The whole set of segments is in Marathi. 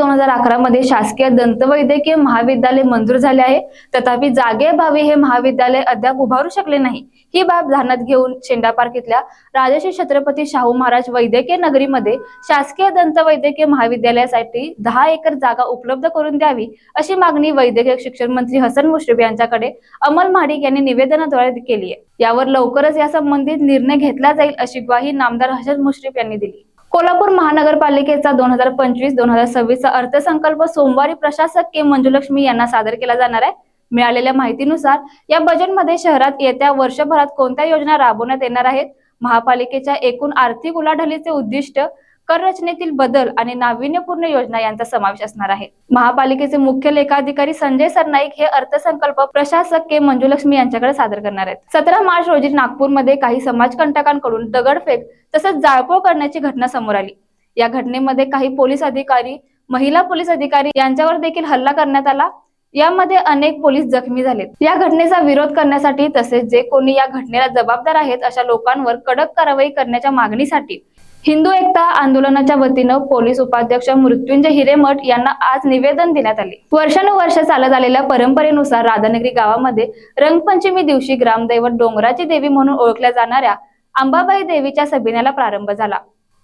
दोन हजार अकरा मध्ये शासकीय दंतवैद्यकीय महाविद्यालय मंजूर झाले आहे. तथापि जागेभावी हे महाविद्यालय अद्याप उभारू शकले नाही. ही बाब ध्यानात घेऊन शेंडा पार्क इथल्या राजश्री छत्रपती शाहू महाराज वैद्यकीय नगरीमध्ये शासकीय दंतवैद्यकीय महाविद्यालयासाठी दहा एकर जागा उपलब्ध करून द्यावी अशी मागणी वैद्यकीय शिक्षण मंत्री हसन मुश्रीफ यांच्याकडे अमल महाडिक यांनी निवेदनाद्वारे केली आहे. यावर लवकरच या संबंधित निर्णय घेतला जाईल अशी ग्वाही नामदार हसन मुश्रीफ यांनी दिली. कोल्हापूर महानगरपालिकेचा दोन हजार पंचवीस दोन हजार सव्वीसचा अर्थसंकल्प सोमवारी प्रशासक के मंजुलक्ष्मी यांना सादर केला जाणार आहे. मिळालेल्या माहितीनुसार या बजेटमध्ये शहरात येत्या वर्षभरात कोणत्या योजना राबवण्यात येणार आहेत? महापालिकेच्या एकूण आर्थिक उलाढालीचे उद्दिष्ट कर रचनेतील बदल आणि नाविन्यपूर्ण योजना यांचा समावेश असणार आहे. महापालिकेचे मुख्य लेखाधिकारी संजय सरनाईक हे अर्थसंकल्प प्रशासक के मंजुलक्ष्मी यांच्याकडे सादर करणार आहेत. सतरा मार्च रोजी नागपूरमध्ये काही समाजकंटकांकडून दगडफेक तसंच जाळपोळ करण्याची घटना समोर आली. या घटनेमध्ये काही पोलीस अधिकारी महिला पोलीस अधिकारी यांच्यावर देखील हल्ला करण्यात आला. यामध्ये अनेक पोलीस जखमी झालेत. या घटनेचा विरोध करण्यासाठी तसेच जे कोणी या घटनेला जबाबदार आहेत अशा लोकांवर कडक कारवाई करण्याच्या मागणीसाठी हिंदू एकता आंदोलनाच्या वतीनं पोलीस उपाध्यक्ष मृत्युंजय हिरेमठ यांना आज निवेदन देण्यात आले. वर्षानुवर्ष चालत आलेल्या परंपरेनुसार राधानगरी गावामध्ये रंगपंचमी दिवशी ग्रामदैवत डोंगराची देवी म्हणून ओळखल्या जाणाऱ्या अंबाबाई देवीच्या सभिनेला प्रारंभ झाला.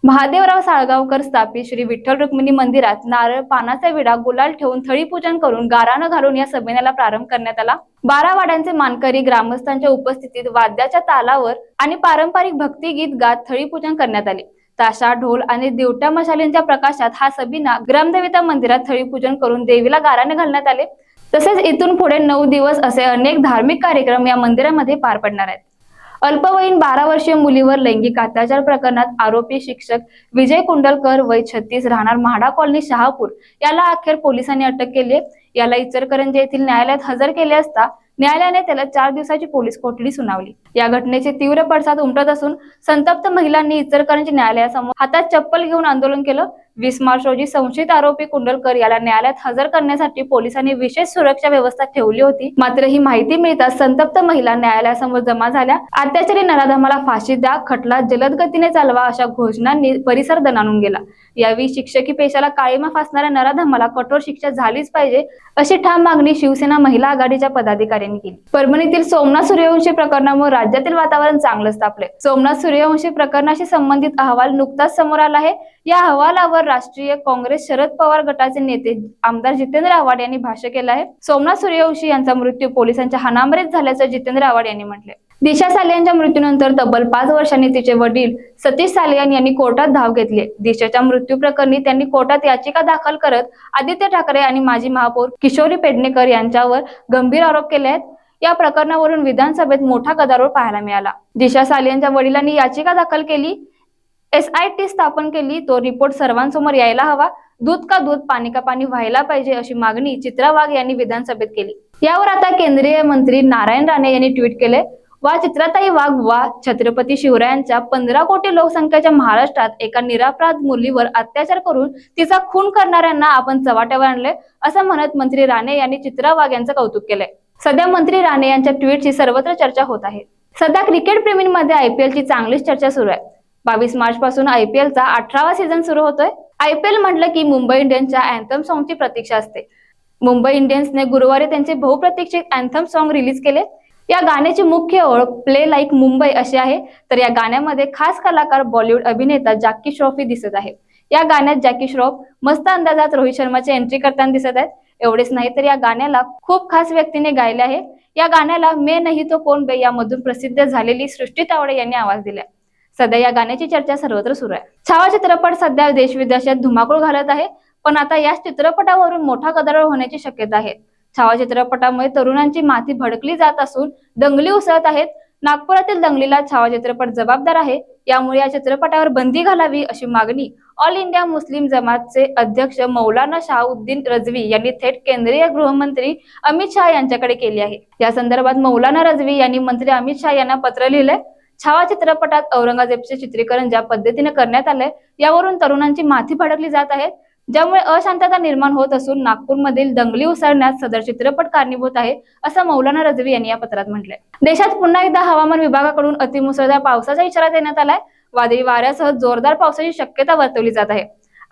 महादेवराव साळगावकर स्थापित श्री विठ्ठल रुक्मिणी मंदिरात नारळ पानाचा विडा गुलाल ठेवून थळी पूजन करून गारानं घालून या सभिनेला प्रारंभ करण्यात आला. बारा वाड्यांचे मानकरी ग्रामस्थांच्या उपस्थितीत वाद्याच्या तालावर आणि पारंपरिक भक्तिगीत गात थळी पूजन करण्यात आले. ताशा ढोल आणि दिवट्या मशालींच्या प्रकाशात हा सबिना ग्रामदेवता मंदिरात थळी पूजन करून देवीला गाराने घालण्यात आले. तसेच इथून पुढे नऊ दिवस असे अनेक धार्मिक कार्यक्रम या मंदिरामध्ये पार पडणार आहेत. अल्पवयीन बारा वर्षीय मुलीवर लैंगिक अत्याचार प्रकरणात आरोपी शिक्षक विजय कुंडलकर वय छत्तीस राहणार म्हाडा कॉलनी शहापूर याला अखेर पोलिसांनी अटक केली याला इचलकरंजी येथील न्यायालयात हजर केले असता न्यायालयाने त्याला चार दिवसाची पोलीस कोठडी सुनावली. या घटनेचे तीव्र पडसाद उमटत असून संतप्त महिलांनी इचलकरंजी न्यायालयासमोर हातात चप्पल घेऊन आंदोलन केलं. वीस मार्च रोजी संशयित आरोपी कुंडलकर याला न्यायालयात हजर करण्यासाठी पोलिसांनी विशेष सुरक्षा व्यवस्था ठेवली होती. मात्र ही माहिती मिळताच संतप्त महिला न्यायालयासमोर जमा झाल्या. अत्याचारी नराधमाला फाशी द्या खटला जलद गतीने चालवा अशा घोषणांनी परिसर दणाणून गेला. यावेळी शिक्षकी पेशाला काळीमा फासणाऱ्या नराधमाला कठोर शिक्षा झालीच पाहिजे अशी ठाम मागणी शिवसेना महिला आघाडीच्या पदाधिकाऱ्यांनी केली. परभणीतील सोमनाथ सूर्यवंशी प्रकरणामुळे राज्यातील वातावरण चांगलंच तापले सोमनाथ सूर्यवंशी प्रकरणाशी संबंधित अहवाल नुकताच समोर आला आहे. या अहवालावर राष्ट्रीय काँग्रेस शरद पवार गटाचे नेते आमदार जितेंद्र आव्हाड यांनी भाष्य केलं आहे. सोमनाथ सूर्यवंशी यांचा मृत्यू पोलिसांच्या हाणामारीत झाल्याचं जितेंद्र आव्हाड यांनी म्हटले दिशा सालियानच्या मृत्यूनंतर तब्बल पाच वर्षांनी तिचे वडील सतीश सालियान यांनी कोर्टात धाव घेतली. दिशाच्या मृत्यू प्रकरणी त्यांनी कोर्टात याचिका दाखल करत आदित्य ठाकरे आणि माजी महापौर किशोरी पेडणेकर यांच्यावर गंभीर आरोप केले आहेत या प्रकरणावरून विधानसभेत मोठा गदारोळ पाहायला मिळाला. दिशा सालियांच्या वडिलांनी याचिका दाखल केली. एस आय टी स्थापन केली. तो रिपोर्ट सर्वांसमोर यायला हवा. दूध का दूध पाणी का पाणी व्हायला पाहिजे अशी मागणी चित्रा वाघ यांनी विधानसभेत केली. यावर आता केंद्रीय मंत्री नारायण राणे यांनी ट्विट केले. वा चित्राताई वाघ वा छत्रपती शिवरायांच्या पंधरा कोटी लोकसंख्येच्या महाराष्ट्रात एका निरापराध मुलीवर अत्याचार करून तिचा खून करणाऱ्यांना आपण चव्हाट्यावर आणले असं म्हणत मंत्री राणे यांनी चित्रा वाघ यांचं कौतुक केलंय. सध्या मंत्री राणे यांच्या ट्विटची सर्वत्र चर्चा होत आहे. सध्या क्रिकेट प्रेमींमध्ये आयपीएल ची चांगलीच चर्चा सुरू आहे. बावीस मार्च पासून आयपीएल चा अठरावा सीझन सुरू होतोय. आयपीएल म्हटलं की मुंबई इंडियन्सच्या अँथम सॉंगची प्रतीक्षा असते. मुंबई इंडियन्सने गुरुवारी त्यांचे बहुप्रतीक्षित अँथम सॉन्ग रिलीज केले. या गाण्याची मुख्य ओळख प्ले लाईक मुंबई अशी आहे. तर या गाण्यामध्ये खास कलाकार बॉलिवूड अभिनेता जॅकी श्रॉफ ही दिसत आहे. या गाण्यात जॅकी श्रॉफ मस्त अंदाजात रोहित शर्माची एंट्री करताना दिसत आहेत. एवढेच नाही तर या गाण्याला खूप खास व्यक्तीने गायले आहे. या गाण्याला मे नाही तो कोण बे यामधून प्रसिद्ध झालेली सृष्टी तावडे यांनी आवाज दिला सध्या या गाण्याची चर्चा सर्वत्र सुरू आहे. छावा चित्रपट सध्या देश विदेशात धुमाकूळ घालत आहे. पण आता या चित्रपटावरून मोठा गदारोळ होण्याची शक्यता आहे. छावा चित्रपटामुळे तरुणांची माती भडकली जात असून दंगली उसळत आहेत. नागपुरातील दंगलीला छावा चित्रपट जबाबदार आहे. यामुळे या चित्रपटावर बंदी घालावी अशी मागणी ऑल इंडिया मुस्लिम जमातचे अध्यक्ष मौलाना शाहउद्दीन रजवी यांनी थेट केंद्रीय गृहमंत्री अमित शहा यांच्याकडे केली आहे. या संदर्भात मौलाना रजवी यांनी मंत्री अमित शहा यांना पत्र लिहिलंय. छावा चित्रपटात औरंगजेबचे चित्रीकरण ज्या पद्धतीने करण्यात आलंय यावरून तरुणांची माथी भडकली जात आहे. ज्यामुळे अशांतता निर्माण होत असून नागपूरमधील दंगली उसळण्यास सदर चित्रपट कारणीभूत आहे असं मौलाना रजवी यांनी या पत्रात म्हटलंय. देशात पुन्हा एकदा हवामान विभागाकडून अतिमुसळधार पावसाचा इशारा देण्यात आलाय. वादळी वाऱ्यासह जोरदार पावसाची शक्यता वर्तवली जात आहे.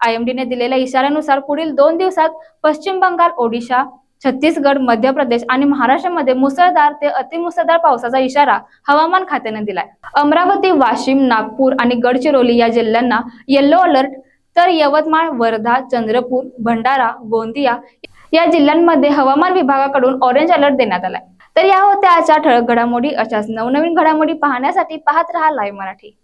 आयएमडीने दिलेल्या इशाऱ्यानुसार पुढील दोन दिवसात पश्चिम बंगाल ओडिशा छत्तीसगड मध्य प्रदेश आणि महाराष्ट्रामध्ये मुसळधार ते अतिमुसळधार पावसाचा इशारा हवामान खात्याने दिलाय. अमरावती वाशिम नागपूर आणि गडचिरोली या जिल्ह्यांना येल्लो अलर्ट तर यवतमाळ वर्धा चंद्रपूर भंडारा गोंदिया या जिल्ह्यांमध्ये हवामान विभागाकडून ऑरेंज अलर्ट देण्यात आलाय. तर या होत्या आजच्या ठळक घडामोडी. अशाच नवनवीन घडामोडी पाहण्यासाठी पाहत राहा लाईव्ह मराठी.